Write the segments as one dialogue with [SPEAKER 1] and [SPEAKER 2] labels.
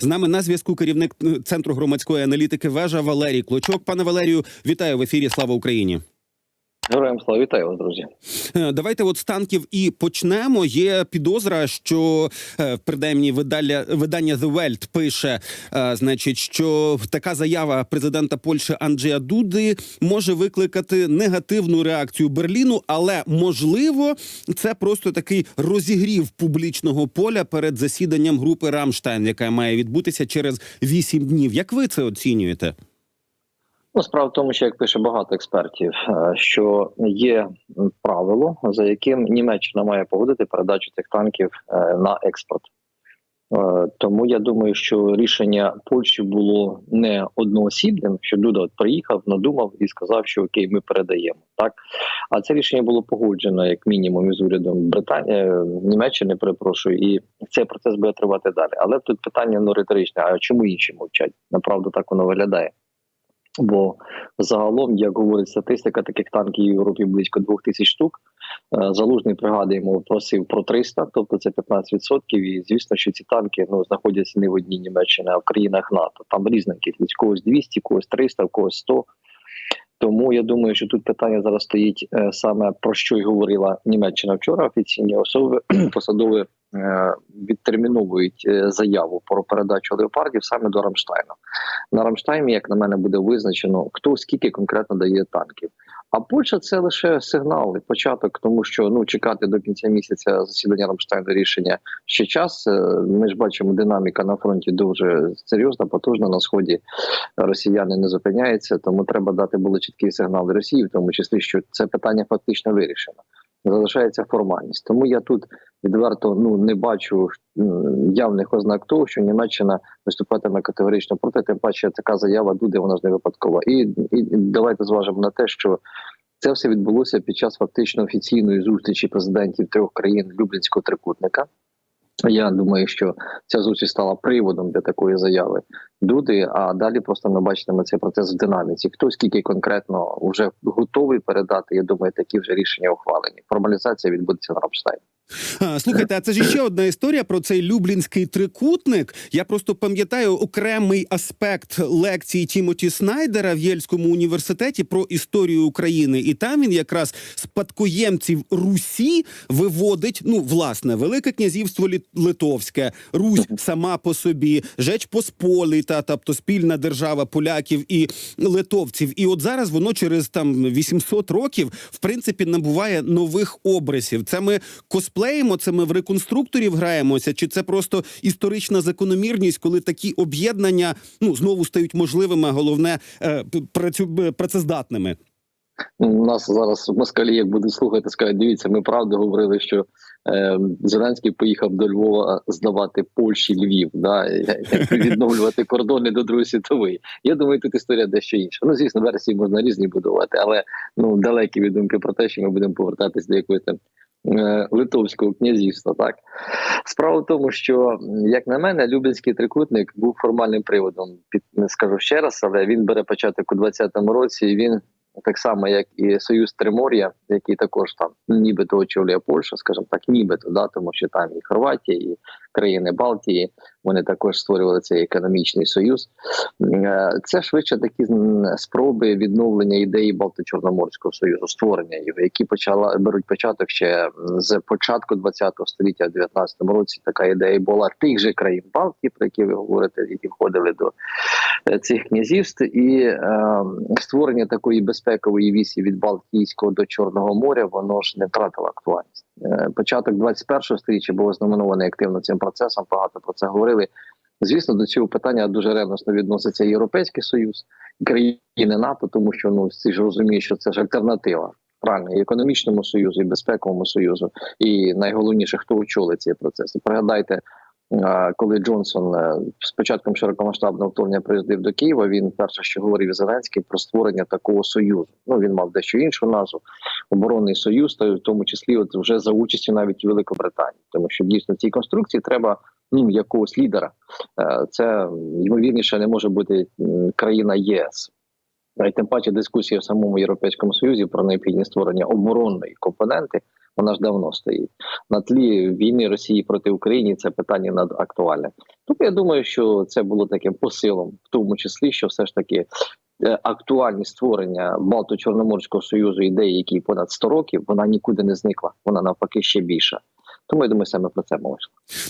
[SPEAKER 1] З нами на зв'язку керівник е, центру громадської аналітики вежа Валерій Клочок. Пане Валерію, вітаю в ефірі. Слава Україні.
[SPEAKER 2] Героям слава вітаю вас, друзі.
[SPEAKER 1] Е, Давайте от з танків і почнемо. Є підозра, що е, принаймні видання, видання The Welt пише, е, значить, що така заява президента Польщі Анджея Дуди може викликати негативну реакцію Берліну, але можливо, це просто такий розігрів публічного поля перед засіданням групи Рамштайн, яка має відбутися через вісім днів. Як ви це оцінюєте?
[SPEAKER 2] Ну, справа в тому, що як пише багато експертів, е, що є правило, за яким Німеччина має погодити передачу цих танків е, на експорт. Е, Тому я думаю, що рішення Польщі було не одноосібним, що Дуда от приїхав, надумав і сказав, що окей, ми передаємо. Так а це рішення було погоджено як мінімум із урядом Британії Німеччини. Перепрошую, і цей процес буде тривати далі. Але тут питання ну риторичне: а чому інші мовчать? Направду так воно виглядає. Бо загалом, як говорить статистика, таких танків в Європі близько двох тисяч штук. Е, Залужний пригадуємо, просив про 300, тобто це 15%. І звісно, що ці танки ну знаходяться не в одній Німеччині, а в країнах НАТО. Там різна кількість когось 200, когось 300, когось 100. Тому я думаю, що тут питання зараз стоїть е, саме про що й говорила Німеччина вчора. Офіційні особи посадові е, відтерміновують е, заяву про передачу леопардів саме до Рамштайна. На Рамштайні, як на мене, буде визначено, хто скільки конкретно дає танків. А Польща це лише сигнал і початок, тому що ну чекати до кінця місяця засідання Рамштайну рішення ще час. Е, Ми ж бачимо, динаміка на фронті дуже серйозна, потужна на сході. Росіяни не зупиняються, тому треба дати було чіткий сигнал Росії, в тому числі, що це питання фактично вирішено. Залишається формальність. Тому я тут відверто ну не бачу явних ознак того, що Німеччина виступатиме категорично проти. Тим паче така заява Дуди, вона ж не випадкова. І, і, давайте зважимо на те, що це все відбулося під час фактично офіційної зустрічі президентів трьох країн Люблінського трикутника. Я думаю, що ця зустріч стала приводом для такої заяви Дуди. А далі просто ми бачитиме цей процес в динаміці. Хто скільки конкретно вже готовий передати? Я думаю, такі вже рішення ухвалені. Формалізація відбудеться на Рамштайні.
[SPEAKER 1] Слухайте, а це ж ще одна історія про цей люблінський трикутник. Я просто пам'ятаю окремий аспект лекції Тімоті Снайдера в Єльському університеті про історію України, і там він якраз спадкоємців Русі виводить. Ну, власне, Велике князівство Литовське, Русь сама по собі, Жеч Посполита, тобто спільна держава поляків і литовців. І от зараз воно через там 800 років в принципі набуває нових обрисів. Це ми косплеїмо, це ми в реконструкторів граємося, чи це просто історична закономірність, коли такі об'єднання ну знову стають можливими, а головне е, працю працездатними.
[SPEAKER 2] У нас зараз москалі, як будуть слухати, скажуть, дивіться, ми правда говорили, що е, Зеленський поїхав до Львова здавати Польщі Львів, да, відновлювати кордони до Другої світової. Я думаю, тут історія дещо інша. Ну, звісно, версії можна різні будувати, але ну далекі від думки про те, що ми будемо повертатись до якоїсь там. е, Литовського князівства, так справа в тому, що як на мене, Люблінський трикутник був формальним приводом. Під не скажу ще раз, але він бере початок у 20-му році. і Він так само, як і Союз Тримор'я, який також там нібито очолює Польща, скажімо так, нібито, да, тому що там і Хорватія, і країни Балтії, вони також створювали цей економічний союз. Е, Це швидше такі спроби відновлення ідеї Балто-Чорноморського союзу, створення його, які почала беруть початок ще з початку 20-го століття, в 19-му році. Така ідея була тих же країн Балтії, про які ви говорите, які входили до е, цих князівств, і е, створення такої безпекової вісі від Балтійського до Чорного моря, воно ж не втратило актуальність. Е, Початок 21-го століття був ознаменований активно цим процесом. Багато про це говорили. Звісно, до цього питання дуже ревносно відноситься Європейський Союз, країни НАТО, тому що ну всі ж розуміють, що це ж альтернатива. Правильно, і економічному союзу, і безпековому союзу, і найголовніше, хто очолить цей процес. Пригадайте, коли Джонсон е, з початком широкомасштабного вторгнення приїздив до Києва, він перше, що говорив Зеленський про створення такого союзу. Ну він мав дещо іншу назву оборонний союз, та в тому числі, от вже за участі навіть Великобританії, тому що дійсно цій конструкції треба ну якогось лідера. Е, Це ймовірніше не може бути країна ЄС. А й тим паче дискусія в самому Європейському Союзі про необхідність створення оборонної компоненти Вона ж давно стоїть на тлі війни Росії проти України. Це питання надактуальне. Тобто я думаю, що це було таким посилом, в тому числі, що все ж таки е, актуальність створення Балто-Чорноморського союзу ідеї, які понад 100 років, вона нікуди не зникла. Вона навпаки ще більша. Тому я думаю, саме про це мова.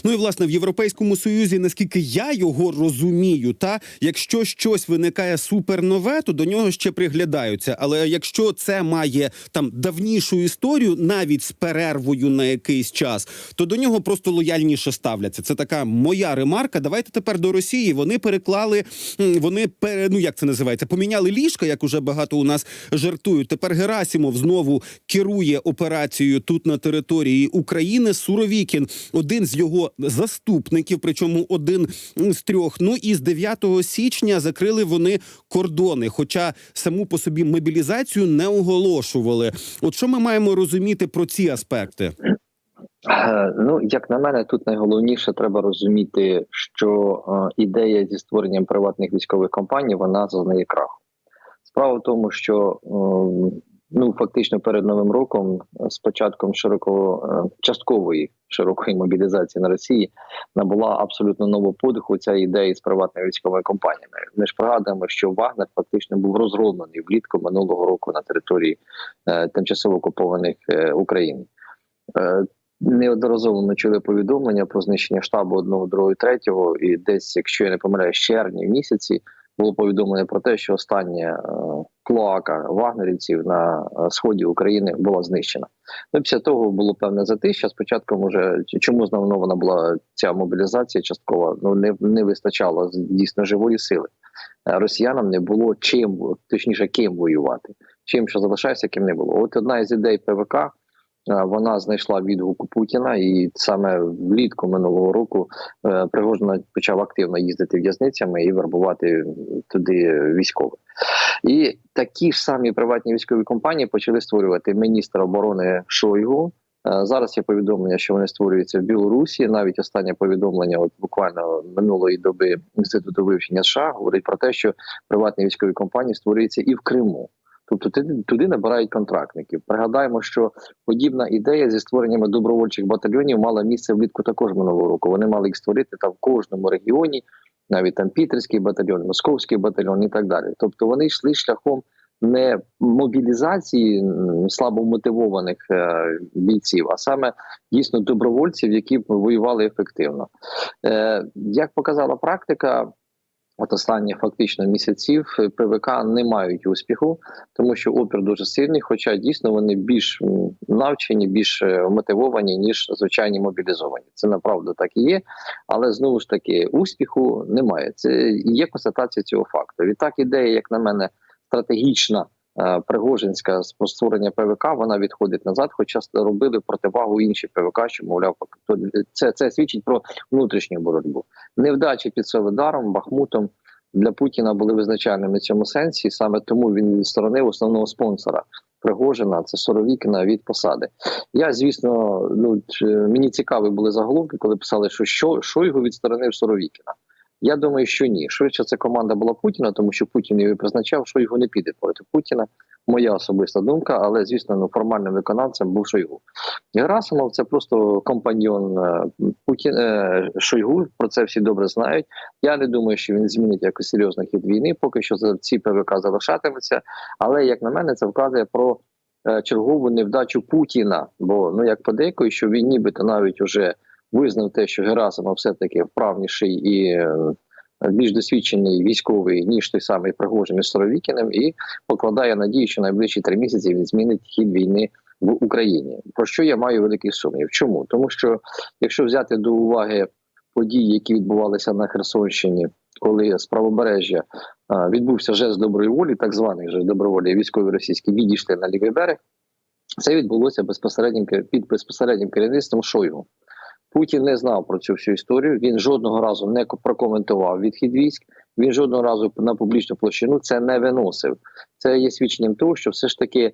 [SPEAKER 1] Ну і власне в Європейському Союзі, наскільки я його розумію, та якщо щось виникає супернове, то до нього ще приглядаються. Але якщо це має там давнішу історію, навіть з перервою на якийсь час, то до нього просто лояльніше ставляться. Це така моя ремарка. Давайте тепер до Росії. Вони переклали, вони пере, ну як це називається, поміняли ліжка, як уже багато у нас жартують. Тепер Герасімов знову керує операцією тут на території України. Суровікін, один з його заступників, причому один з трьох. Ну і з 9 січня закрили вони кордони, хоча саму по собі мобілізацію не оголошували. От що ми маємо розуміти про ці аспекти?
[SPEAKER 2] Е, Ну, як на мене, тут найголовніше треба розуміти, що е, ідея зі створенням приватних військових компаній вона зазнає краху. Справа в тому, що е, ну фактично перед новим роком, е, з початком широкого е, часткової широкої мобілізації на Росії, набула абсолютно нового подиху ця ідея з приватними військовими компаніями. Ми ж пригадуємо, що Вагнер фактично був розгромлений влітку минулого року на території е, тимчасово окупованих е, України. Е, Неодноразово ми чули повідомлення про знищення штабу одного, другого, і третього, і десь, якщо я не помиляюсь, в червні місяці було повідомлення про те, що остання е, клоака вагнерівців на е, сході України була знищена. Ну, після того було певне затища. Спочатку, може, чому знову вона була ця мобілізація часткова? Ну не, не вистачало дійсно живої сили. Е, Росіянам не було чим, точніше, ким воювати. Чим що залишається, ким не було. От одна із ідей ПВК. Е, Вона знайшла відгук у Путіна, і саме влітку минулого року е, Пригожин почав активно їздити в'язницями і вербувати туди військових. І такі ж самі приватні військові компанії почали створювати міністра оборони Шойгу. Е, Зараз є повідомлення, що вони створюються в Білорусі. Навіть останнє повідомлення, от буквально минулої доби інституту вивчення США, говорить про те, що приватні військові компанії створюються і в Криму. Тобто туди, набирають контрактників. Пригадаємо, що подібна ідея зі створеннями добровольчих батальйонів мала місце влітку також минулого року. Вони мали їх створити там в кожному регіоні, навіть там Пітерський батальйон, Московський батальйон і так далі. Тобто вони йшли шляхом не мобілізації м, слабомотивованих е, бійців, а саме дійсно добровольців, які воювали ефективно. Е, як показала практика, От останні фактично місяців ПВК не мають успіху, тому що опір дуже сильний. Хоча дійсно вони більш навчені, більш е, мотивовані ніж звичайні мобілізовані. Це направду так і є, але знову ж таки успіху немає. Це є констатація цього факту. Відтак, ідея, як на мене, стратегічна. Е, Пригожинська з створення ПВК вона відходить назад, хоча робили противагу інші ПВК, що мовляв, це, це свідчить про внутрішню боротьбу. Невдачі під Солидаром, Бахмутом для Путіна були визначальними в цьому сенсі. Саме тому він відсторонив основного спонсора Пригожина, це Соровікіна від посади. Я, звісно, ну мені цікаві були заголовки, коли писали, що що Шойгу відсторонив Соровікіна. Я думаю, що ні. Швидше це команда була Путіна, тому що Путін її призначав, що його не піде проти Путіна. Моя особиста думка, але звісно, ну формальним виконавцем був Шойгу. Герасимов це просто компаньйон е, Путін е, Шойгу. Про це всі добре знають. Я не думаю, що він змінить якось серйозно хід війни. Поки що за ці ПВК залишатиметься. Але як на мене, це вказує про е, чергову невдачу Путіна. Бо ну як подейкують, що він нібито навіть уже визнав те, що Герасимов все таки вправніший і. е, Більш досвідчений військовий ніж той самий Пригожин із Соровікіним, і покладає надію, що найближчі три місяці він змінить хід війни в Україні. Про що я маю великий сумнів? Чому? Тому що якщо взяти до уваги події, які відбувалися на Херсонщині, коли з правобережжя відбувся жест доброї волі, так званий жест доброї волі, військові російські відійшли на лівий берег. Це відбулося безпосереднім під безпосереднім керівництвом Шойгу. Путін не знав про цю всю історію. Він жодного разу не прокоментував відхід військ. Він жодного разу на публічну площину це не виносив. Це є свідченням того, що все ж таки е,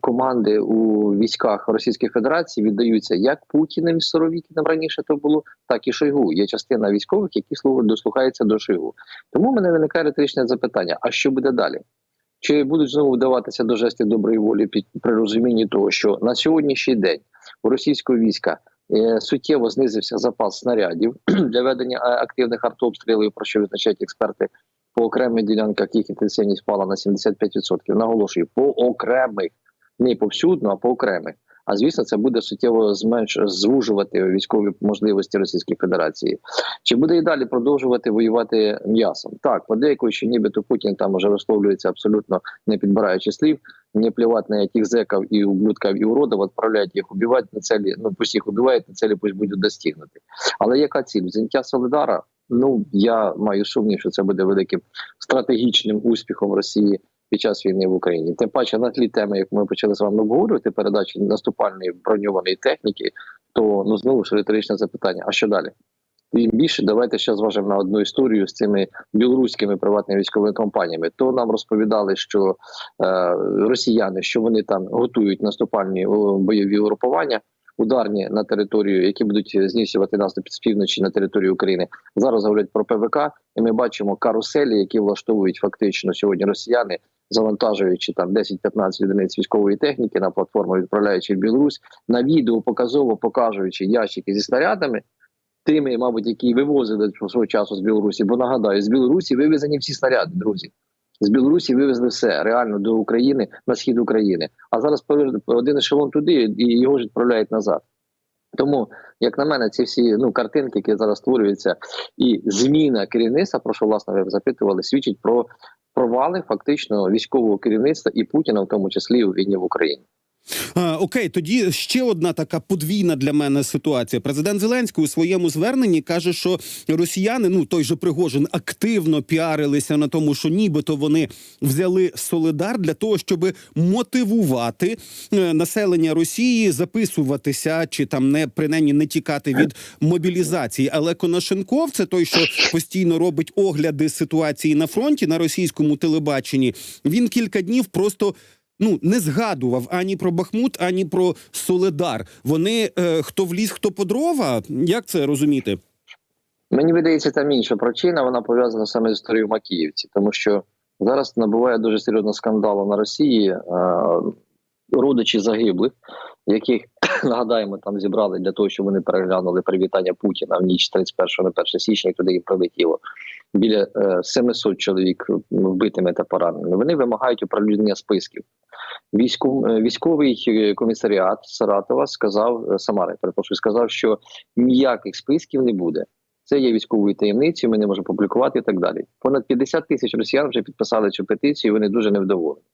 [SPEAKER 2] команди у військах Російської Федерації віддаються як Путіним Соровікіним раніше то було, так і Шойгу. Є частина військових, які слухають, дослухаються до Шойгу. Тому в мене виникає риторичне запитання: а що буде далі? Чи будуть знову вдаватися до жестів доброї волі під при розумінні того, що на сьогоднішній день у російського війська суттєво знизився запас снарядів для ведення е, активних артобстрілів, про що визначають експерти по окремих ділянках, їх інтенсивність впала на 75%. Наголошую, по окремих, не повсюдно, а по окремих. А звісно, це буде суттєво зменш звужувати військові можливості Російської Федерації. Чи буде і далі продовжувати воювати м'ясом? Так, подейкують, що нібито Путін там уже висловлюється абсолютно не підбираючи слів, не плювати на яких зеків і ублюдків і уродів, відправляють їх убивати на цілі, ну пусть їх убивають, на цілі пусть будуть достигнути. Але яка ціль? Взяття Солидара? Ну я маю сумнів, що це буде великим стратегічним успіхом Росії під час війни в Україні. Тим паче на тлі теми, як ми почали з вами обговорювати, передачі наступальної броньованої техніки, то ну знову ж риторичне запитання: а що далі? Тим більше давайте ще зважимо на одну історію з цими білоруськими приватними військовими компаніями. То нам розповідали, що е, росіяни, що вони там готують наступальні бойові угрупування, ударні на територію, які будуть здійснювати наступ з півночі на територію України. Зараз говорять про ПВК, і ми бачимо каруселі, які влаштовують фактично сьогодні росіяни, завантажуючи там 10-15 одиниць військової техніки на платформу, відправляючи в Білорусь на відео, показово показуючи ящики зі снарядами. Тими, мабуть, які вивозили свого часу з Білорусі, бо нагадаю, з Білорусі вивезені всі снаряди, друзі. З Білорусі вивезли все реально до України на схід України. А зараз один ешелон туди і його ж відправляють назад. Тому, як на мене, ці всі ну картинки, які зараз створюються, і зміна керівництва, про що власне ви запитували, свідчить про провали фактично військового керівництва і Путіна, в тому числі у війні в Україні.
[SPEAKER 1] А, окей, тоді ще одна така подвійна для мене ситуація. Президент Зеленський у своєму зверненні каже, що росіяни, ну той же Пригожин, активно піарилися на тому, що нібито вони взяли Солидар для того, щоб мотивувати е, населення Росії записуватися чи там не принаймні не тікати від мобілізації. Але Конашенков, це той, що постійно робить огляди ситуації на фронті на російському телебаченні. Він кілька днів просто ну не згадував ані про Бахмут, ані про Соледар. Вони е, хто в ліс, хто по дрова. Як це розуміти?
[SPEAKER 2] Мені видається, там інша причина. Вона пов'язана саме з історією Макіївці, тому що зараз набуває дуже серйозного скандалу на Росії. Е, родичі загиблих, яких нагадаємо, там зібрали для того, щоб вони переглянули привітання Путіна в ніч 31 на 1 січня, туди їх прилетіло біля е, 700 чоловік вбитими та пораненими. Вони вимагають оприлюднення списків. Е, військовий е, комісаріат Саратова сказав е, Самари, перепрошую, сказав, що ніяких списків не буде. Це є військовою таємницею, ми не можемо публікувати і так далі. Понад 50 тисяч росіян вже підписали цю петицію. і Вони дуже невдоволені.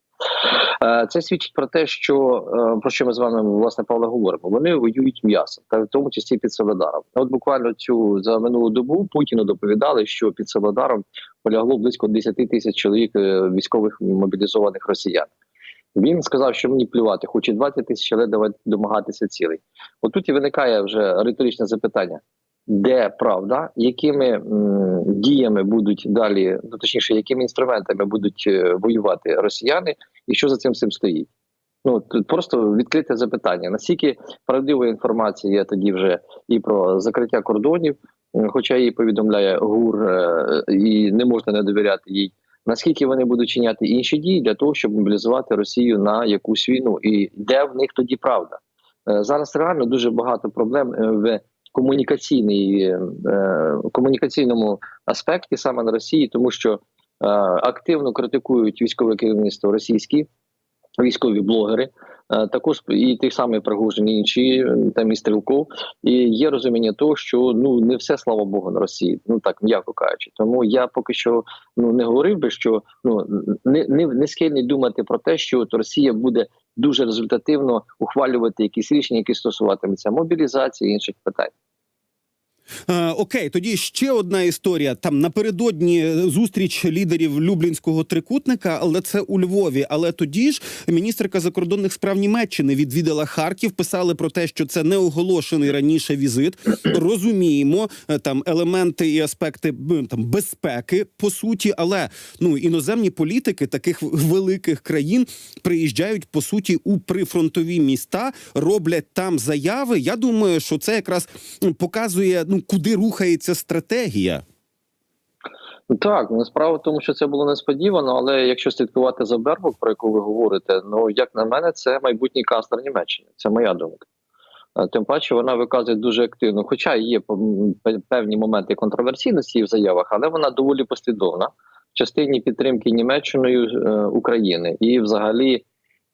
[SPEAKER 2] Е, Це свідчить про те, що е, про що ми з вами власне Павло говоримо. Вони воюють м'ясом, та в тому числі під Солодаром. От буквально цю за минулу добу Путіну доповідали, що під Солодаром полягло близько 10 тисяч чоловік е, військових мобілізованих росіян. Він сказав, що мені плювати, хоче 20 тисяч, але давайте домагатися цілий. Отут і виникає вже риторичне запитання: де правда, якими м, діями будуть далі, ну точніше, якими інструментами будуть воювати росіяни, і що за цим всім стоїть? Ну просто відкрите запитання. Наскільки правдивої інформації є тоді вже і про закриття кордонів, хоча її повідомляє ГУР, е, і не можна не довіряти їй. Наскільки вони будуть чиняти інші дії для того, щоб мобілізувати Росію на якусь війну, і де в них тоді правда? Е, Зараз реально дуже багато проблем е, в комунікаційній комунікаційному аспекті саме на Росії, тому що активно критикують військове керівництво російські військові блогери, е, також і тих самих Пригожин, і інші е, там і Стрілков. І є розуміння того, що ну не все слава Богу на Росії, ну так м'яко кажучи. Тому я поки що ну не говорив би, що ну не, не, не схильний думати про те, що от Росія буде дуже результативно ухвалювати якісь рішення, які стосуватимуться мобілізації і інших питань.
[SPEAKER 1] Е, окей, тоді ще одна історія. Там напередодні зустріч лідерів Люблінського трикутника, але це у Львові. Але тоді ж міністерка закордонних справ Німеччини відвідала Харків. Писали про те, що це не оголошений раніше візит. Розуміємо е, там елементи і аспекти там безпеки по суті, але ну іноземні політики таких великих країн приїжджають по суті у прифронтові міста, роблять там заяви. Я думаю, що це якраз показує ну куди рухається стратегія.
[SPEAKER 2] Так, ну справа в тому, що це було несподівано, але якщо слідкувати за Бербок, про яку ви говорите, ну як на мене, це майбутній канцлер Німеччини. Це моя думка. Е, Тим паче вона виказує дуже активно, хоча є певні моменти контроверсійності в заявах, але вона доволі послідовна в частині підтримки Німеччиною е, України і, взагалі,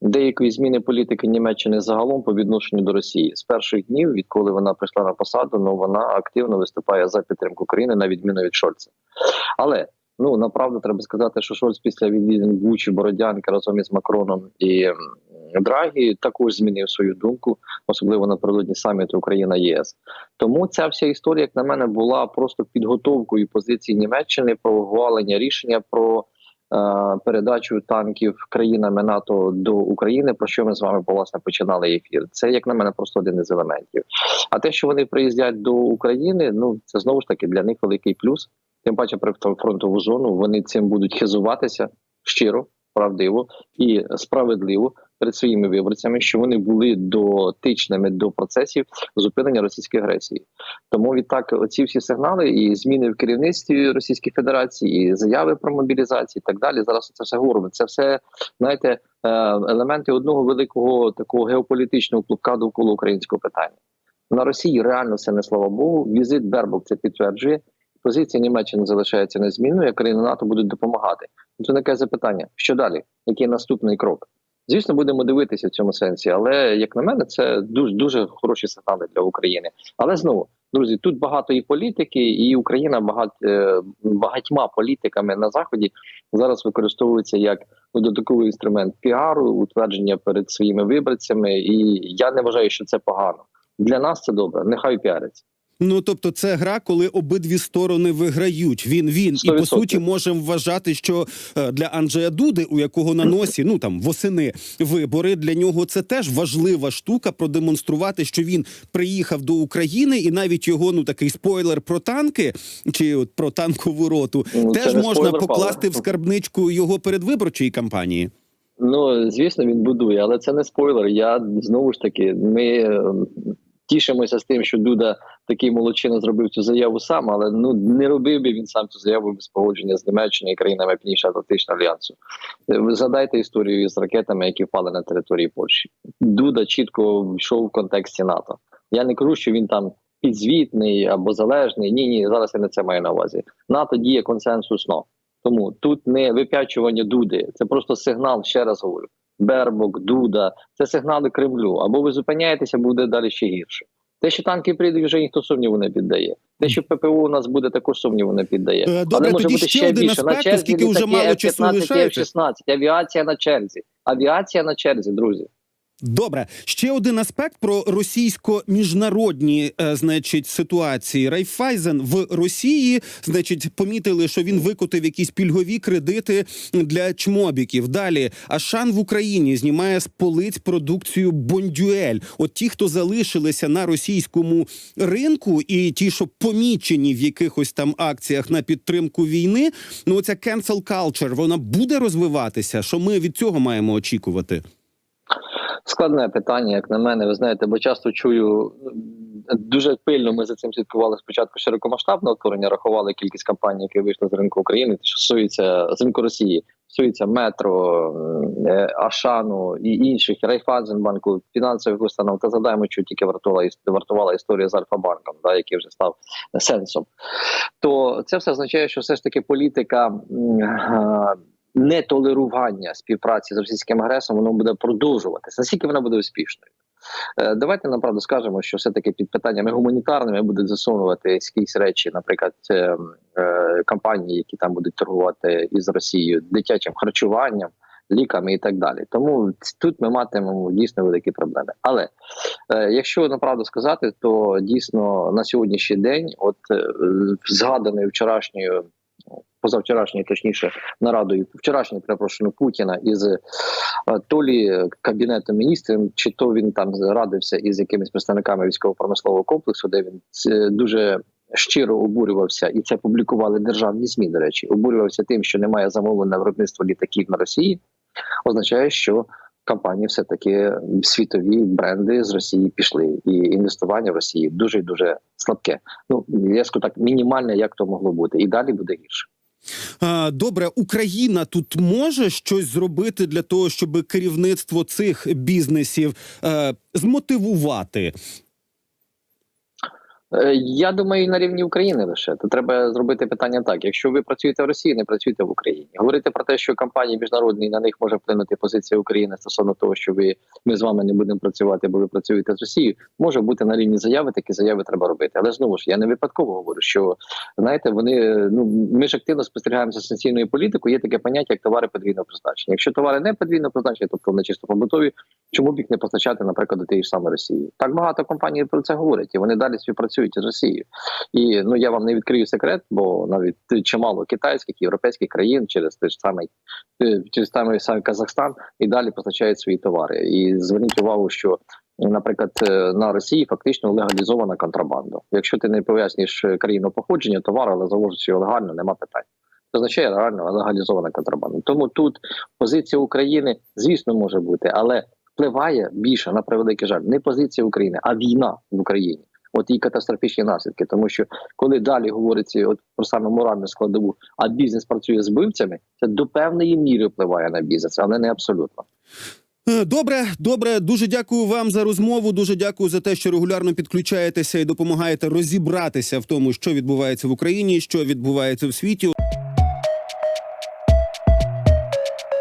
[SPEAKER 2] деякої зміни політики Німеччини загалом по відношенню до Росії з перших днів, відколи вона прийшла на посаду, ну вона активно виступає за підтримку України на відміну від Шольца. Але ну направду треба сказати, що Шольц після відвідин Бучі, Бородянки разом із Макроном і Драгі також змінив свою думку, особливо напередодні саміту Україна ЄС. Тому ця вся історія, як на мене, була просто підготовкою позиції Німеччини про ухвалення рішення про. Е, Передачу танків країнами НАТО до України, про що ми з вами власне починали ефір. Це як на мене просто один із елементів. А те, що вони приїздять до України, ну це знову ж таки для них великий плюс. Тим паче про фронтову зону вони цим будуть хизуватися щиро, правдиво і справедливо перед своїми виборцями, що вони були дотичними до процесів зупинення російської агресії. Тому відтак, оці всі сигнали і зміни в керівництві Російської Федерації, і заяви про мобілізацію, і так далі. Зараз це все говоримо. Це все знаєте е, елементи одного великого такого геополітичного клубка довкола українського питання. На Росії реально все не слава Богу. Візит Бербок це підтверджує. Позиція Німеччини залишається незмінною, а країни НАТО будуть допомагати. Це таке запитання: що далі? Який наступний крок? Звісно, будемо дивитися в цьому сенсі, але як на мене, це дуже дуже хороші сигнали для України. Але знову, друзі, тут багато і політики, і Україна багать, е, багатьма політиками на заході зараз використовується як додатковий інструмент піару, утвердження перед своїми виборцями. І я не вважаю, що це погано. Для нас це добре. Нехай піариться.
[SPEAKER 1] Ну тобто, це гра, коли обидві сторони виграють. Він він і по суті можемо вважати, що е, для Анджея Дуди, у якого на носі ну там восени вибори, для нього це теж важлива штука продемонструвати, що він приїхав до України, і навіть його ну такий спойлер про танки чи от про танкову роту
[SPEAKER 2] Ну,
[SPEAKER 1] теж можна
[SPEAKER 2] спойлер,
[SPEAKER 1] покласти
[SPEAKER 2] Павло.
[SPEAKER 1] в скарбничку його передвиборчої кампанії.
[SPEAKER 2] Ну звісно, він будує, але це не спойлер. Я знову ж таки, ми е, тішимося з тим, що Дуда такий молодчина зробив цю заяву сам, але ну не робив би він сам цю заяву без погодження з Німеччиною і країнами Північно-Атлантичного альянсу. Е, Ви згадайте історію із ракетами, які впали на території Польщі. Дуда чітко йшов в контексті НАТО. Я не кажу, що він там. Підзвітний або залежний. Ні, ні, зараз я не це маю на увазі. НАТО діє консенсусно. Тому тут не вип'ячування дуди, це просто сигнал. Ще раз говорю: Бербок, Дуда, це сигнали Кремлю. Або ви зупиняєтеся, буде далі ще гірше. Те, що танки прийдуть, вже ніхто сумніву не піддає. Те, що ППО у нас буде, також сумніву не піддає.
[SPEAKER 1] Е, добре,
[SPEAKER 2] Але може
[SPEAKER 1] тоді
[SPEAKER 2] бути
[SPEAKER 1] ще один
[SPEAKER 2] більше. На черзі
[SPEAKER 1] вже мало часу
[SPEAKER 2] F-15,
[SPEAKER 1] лишається.
[SPEAKER 2] F-16, авіація на черзі. Авіація на черзі, друзі.
[SPEAKER 1] Добре, ще один аспект про російсько-міжнародні, е, значить, ситуації. Райфайзен в Росії, значить, помітили, що він викотив якісь пільгові кредити для чмобіків. Далі Ашан в Україні знімає з полиць продукцію Бондюель. От ті, хто залишилися на російському ринку, і ті, що помічені в якихось там акціях на підтримку війни. Ну, оця cancel culture, вона буде розвиватися. Що ми від цього маємо очікувати?
[SPEAKER 2] Складне питання, як на мене, ви знаєте, бо часто чую дуже пильно. Ми за цим слідкували спочатку широкомасштабного творення, рахували кількість компаній, які вийшли з ринку України, що стосується з ринку Росії, стосується метро, е, Ашану і інших Райфайзенбанку, фінансових установ. Та згадаємо, що тільки вартувала вартувала історія з Альфа-банком, да, який вже став сенсом. То це все означає, що все ж таки політика. Нетолерування співпраці з російським агресором воно буде продовжуватися. Наскільки вона буде успішною? Е, Давайте направду скажемо, що все таки під питаннями гуманітарними будуть засунувати якісь речі, наприклад, е, компанії, які там будуть торгувати із Росією дитячим харчуванням, ліками і так далі. Тому тут ми матимемо дійсно великі проблеми. Але е, якщо направду сказати, то дійсно на сьогоднішній день, от е, згаданою вчорашньою. Позавчорашньою, точніше, нарадою вчорашньою, перепрошую, Путіна із е, то лі кабінетом міністрів, чи то він там радився із якимись представниками військово-промислового комплексу, де він е, дуже щиро обурювався, і це публікували державні змі. До речі, обурювався тим, що немає замовлень на виробництво літаків на Росії. Означає, що компанії все таки світові бренди з Росії пішли, і інвестування в Росії дуже дуже слабке. Ну я скажу так, мінімальне, як то могло бути, і далі буде гірше.
[SPEAKER 1] Добре, Україна тут може щось зробити для того, щоб керівництво цих бізнесів е, змотивувати.
[SPEAKER 2] Е, Я думаю, на рівні України лише то треба зробити питання так: якщо ви працюєте в Росії, не працюйте в Україні. Говорити про те, що компанії міжнародні на них може вплинути позиція України стосовно того, що ви ми з вами не будемо працювати, бо ви працюєте з Росією, може бути на рівні заяви. Такі заяви треба робити. Але знову ж я не випадково говорю, що знаєте, вони ну ми ж активно спостерігаємо за санкційною політикою. Є таке поняття, як товари подвійного призначення. Якщо товари не подвійного призначення, тобто вони чисто побутові, чому б їх не постачати, наприклад, до тієї ж самої Росії? Так багато компаній про це говорять, і вони далі співпрацюють із Росією. І ну я вам не відкрию секрет, бо навіть чимало китайських європейських країн через той ж самий е, через той самий Казахстан і далі постачають свої товари. І зверніть увагу, що. Наприклад, е, на Росії фактично легалізована контрабанда. Якщо ти не пояснюєш е, країну походження товару, але завозиш його легально, нема питань. Це означає реально легалізована контрабанда. Тому тут позиція України, звісно, може бути, але впливає більше на превеликий жаль не позиція України, а війна в Україні. От і катастрофічні наслідки, тому що коли далі говориться от про саме моральну складову, а бізнес працює з вбивцями, це до певної міри впливає на бізнес, але не абсолютно.
[SPEAKER 1] Е, Добре, добре, дуже дякую вам за розмову. Дуже дякую за те, що регулярно підключаєтеся і допомагаєте розібратися в тому, що відбувається в Україні, що відбувається в світі.